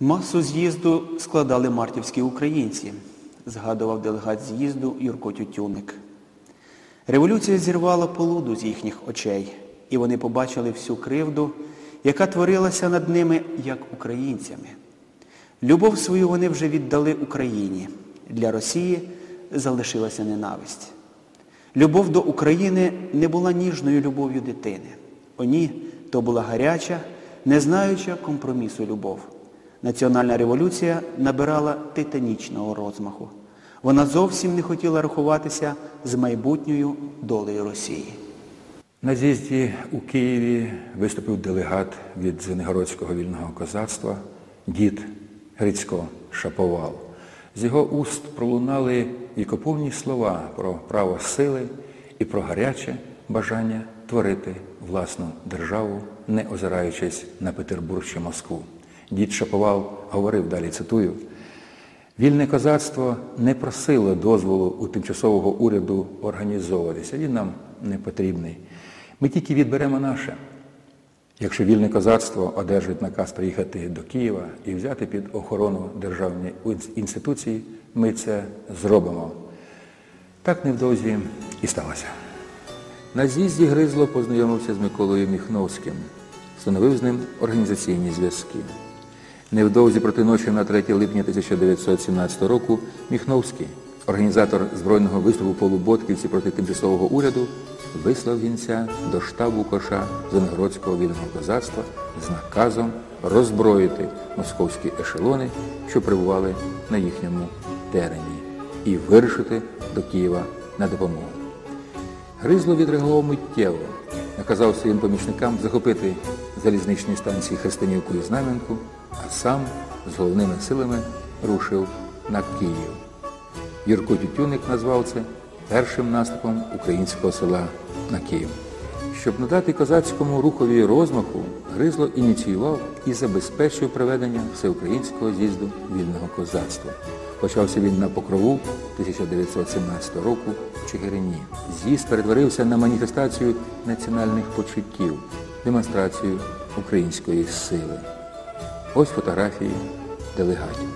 Масу з'їзду складали мартівські українці, згадував делегат з'їзду Юрко Тютюник. Революція зірвала полуду з їхніх очей, і вони побачили всю кривду, яка творилася над ними як українцями. Любов свою вони вже віддали Україні. Для Росії залишилася ненависть. Любов до України не була ніжною любов'ю дитини. О ні, то була гаряча, не знаюча компромісу любов. Національна революція набирала титанічного розмаху. Вона зовсім не хотіла рахуватися з майбутньою долею Росії. На з'їзді у Києві виступив делегат від Звенигородського вільного козацтва дід Грицько Шаповал. З його уст пролунали вікоповні слова про право сили і про гаряче бажання творити власну державу, не озираючись на Петербург чи Москву. Дід Шаповал говорив, далі цитую, Вільне козацтво не просило дозволу у тимчасового уряду організовуватися. Він нам не потрібний. Ми тільки відберемо наше. Якщо вільне козацтво одержить наказ приїхати до Києва і взяти під охорону державні інституції, ми це зробимо. Так невдовзі і сталося. На з'їзді Гризло познайомився з Миколою Міхновським, встановив з ним організаційні зв'язки. Невдовзі проти ночі на 3 липня 1917 року Міхновський, організатор збройного виступу полуботківці проти тимчасового уряду, вислав гінця до штабу Коша Звенигородського вільного козацтва з наказом роззброїти московські ешелони, що перебували на їхньому терені, і вирушити до Києва на допомогу. Гризло відреагував миттєво, наказав своїм помічникам захопити залізничні станції Хрестанівку і Знам'янку, а сам з головними силами рушив на Київ. Юрко Тютюник назвав це першим наступом українського села на Київ. Щоб надати козацькому рухові розмаху, Гризло ініціював і забезпечив проведення всеукраїнського з'їзду вільного козацтва. Почався він на Покрову 1917 року в Чигирині. З'їзд перетворився на маніфестацію національних почуттів, демонстрацію української сили. Ось фотографії делегатів.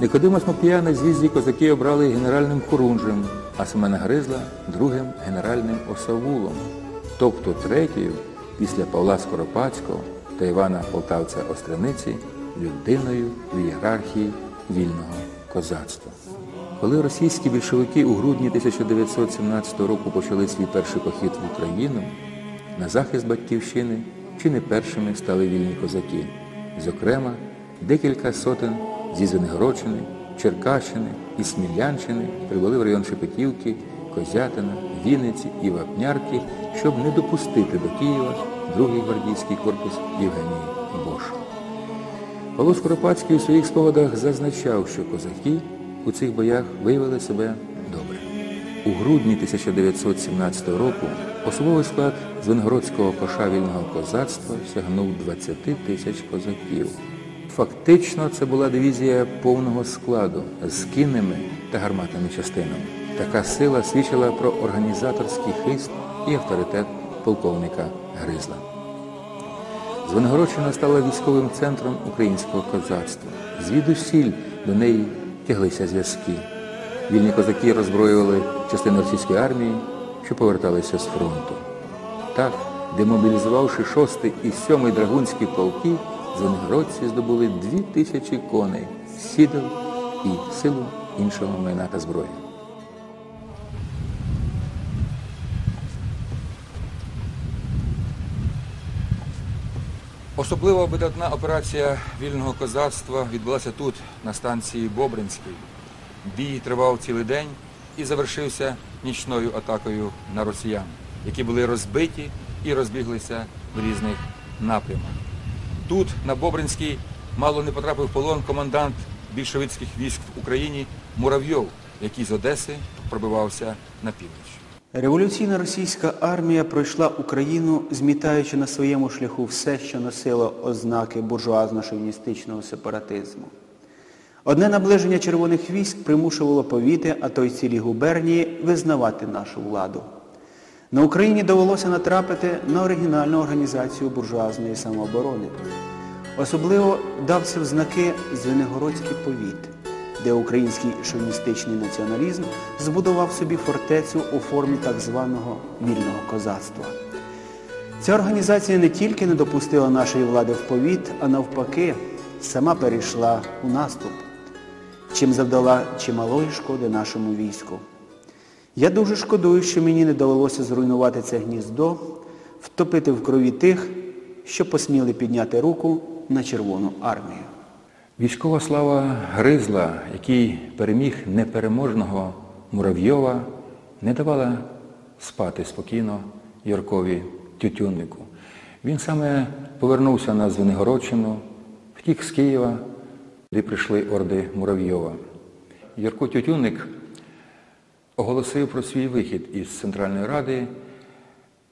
Никодима Смоктія на з'їзді козаки обрали генеральним хорунжем, а Семена Гризла другим генеральним осавулом, тобто третьою після Павла Скоропадського та Івана Полтавця Остраниці людиною в ієрархії вільного козацтва. Коли російські більшовики у грудні 1917 року почали свій перший похід в Україну, на захист Батьківщини чи не першими стали вільні козаки. Зокрема, декілька сотень зі Звенигородщини, Черкащини і Смілянщини прибули в район Шепетівки, Козятина, Вінниці і Вапнярки, щоб не допустити до Києва другий гвардійський корпус Євгенії Бош. Павло Скоропадський у своїх спогадах зазначав, що козаки у цих боях виявили себе добре. У грудні 1917 року особовий склад Звенигородського коша вільного козацтва сягнув 20 тисяч козаків. Фактично це була дивізія повного складу з кінними та гарматними частинами. Така сила свідчила про організаторський хист і авторитет полковника Гризла. Звенигородщина стала військовим центром українського козацтва. Звідусіль до неї тяглися зв'язки. Вільні козаки роззброювали частини російської армії, що поверталися з фронту. Так, демобілізувавши 6 і 7 драгунські полки, звенигородці здобули дві тисячі коней, сідел і силу іншого майна та зброї. Особливо видатна операція вільного козацтва відбулася тут, на станції Бобринській. Бій тривав цілий день і завершився нічною атакою на росіян, які були розбиті і розбіглися в різних напрямах. Тут, на Бобринській, мало не потрапив в полон командант більшовицьких військ в Україні Муравйов, який з Одеси пробивався на північ. Революційна російська армія пройшла Україну, змітаючи на своєму шляху все, що носило ознаки буржуазно-шовіністичного сепаратизму. Одне наближення червоних військ примушувало повіти, а то й цілі губернії визнавати нашу владу. На Україні довелося натрапити на оригінальну організацію буржуазної самооборони. Особливо дався в знаки Звенигородський повіт, де український шовіністичний націоналізм збудував собі фортецю у формі так званого вільного козацтва. Ця організація не тільки не допустила нашої влади в повіт, а навпаки, сама перейшла у наступ, чим завдала чималої шкоди нашому війську. Я дуже шкодую, що мені не довелося зруйнувати це гніздо, втопити в крові тих, що посміли підняти руку на Червону армію. Військова слава Гризла, який переміг непереможного Муравйова, не давала спати спокійно Юркові Тютюннику. Він саме повернувся на Звенигородщину, втік з Києва, де прийшли орди Муравйова. Юрко Тютюнник оголосив про свій вихід із Центральної Ради,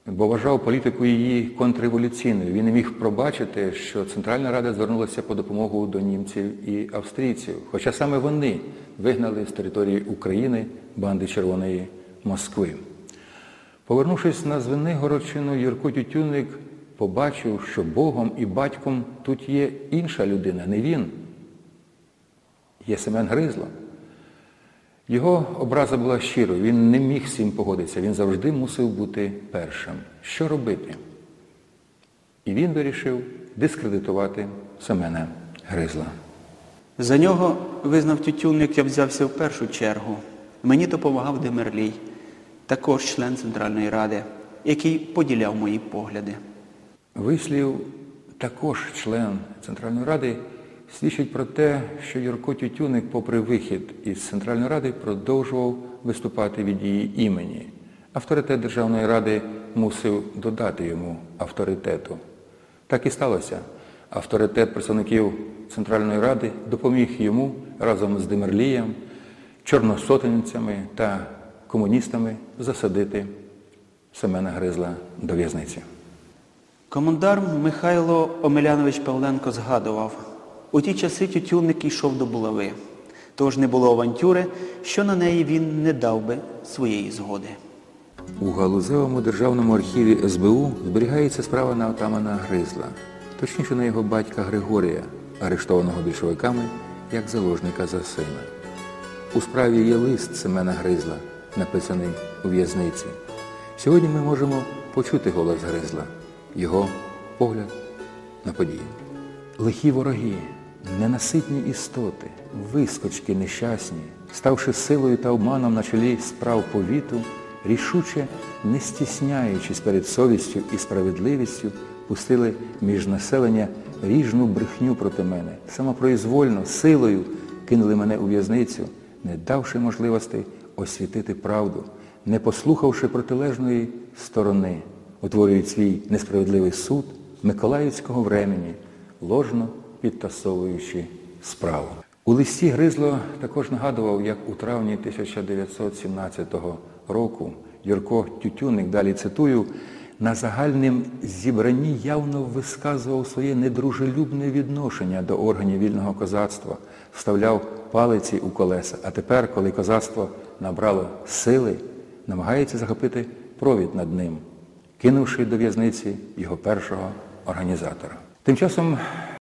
бо вважав політику її контрреволюційною. Він не міг пробачити, що Центральна Рада звернулася по допомогу до німців і австрійців, хоча саме вони вигнали з території України банди Червоної Москви. Повернувшись на Звенигородщину, Юрко Тютюнник побачив, що Богом і батьком тут є інша людина, не він. Є Семен Гризло. Його образа була щирою, він не міг з цим погодитися, він завжди мусив бути першим. Що робити? І він вирішив дискредитувати Семена Гризла. За нього, визнав Тютюнник, я взявся в першу чергу. Мені допомагав Демерлій, також член Центральної Ради, який поділяв мої погляди. Вислів також член Центральної Ради свідчить про те, що Юрко Тютюник, попри вихід із Центральної Ради, продовжував виступати від її імені. Авторитет Державної Ради мусив додати йому авторитету. Так і сталося. Авторитет представників Центральної Ради допоміг йому разом з Демерлієм, чорносотенцями та комуністами засадити Семена Гризла до в'язниці. Командар Михайло Омелянович Павленко згадував, у ті часи Тютюнник йшов до булави, тож не було авантюри, що на неї він не дав би своєї згоди. У Галузевому державному архіві СБУ зберігається справа на отамана Гризла, точніше на його батька Григорія, арештованого більшовиками як заложника за сина. У справі є лист Семена Гризла, написаний у в'язниці. Сьогодні ми можемо почути голос Гризла, його погляд на події. Лихі вороги, ненаситні істоти, вискочки нещасні, ставши силою та обманом на чолі справ повіту, рішуче, не стісняючись перед совістю і справедливістю, пустили між населення ріжну брехню проти мене, самопроізвольно, силою кинули мене у в'язницю, не давши можливості освітити правду, не послухавши протилежної сторони, утворюють свій несправедливий суд Миколаївського времені, ложно підтасовуючи справу. У листі Гризло також нагадував, як у травні 1917 року Юрко Тютюник, далі цитую, на загальним зібранні явно висказував своє недружелюбне відношення до органів вільного козацтва, вставляв палиці у колеса, а тепер, коли козацтво набрало сили, намагається захопити провід над ним, кинувши до в'язниці його першого організатора. Тим часом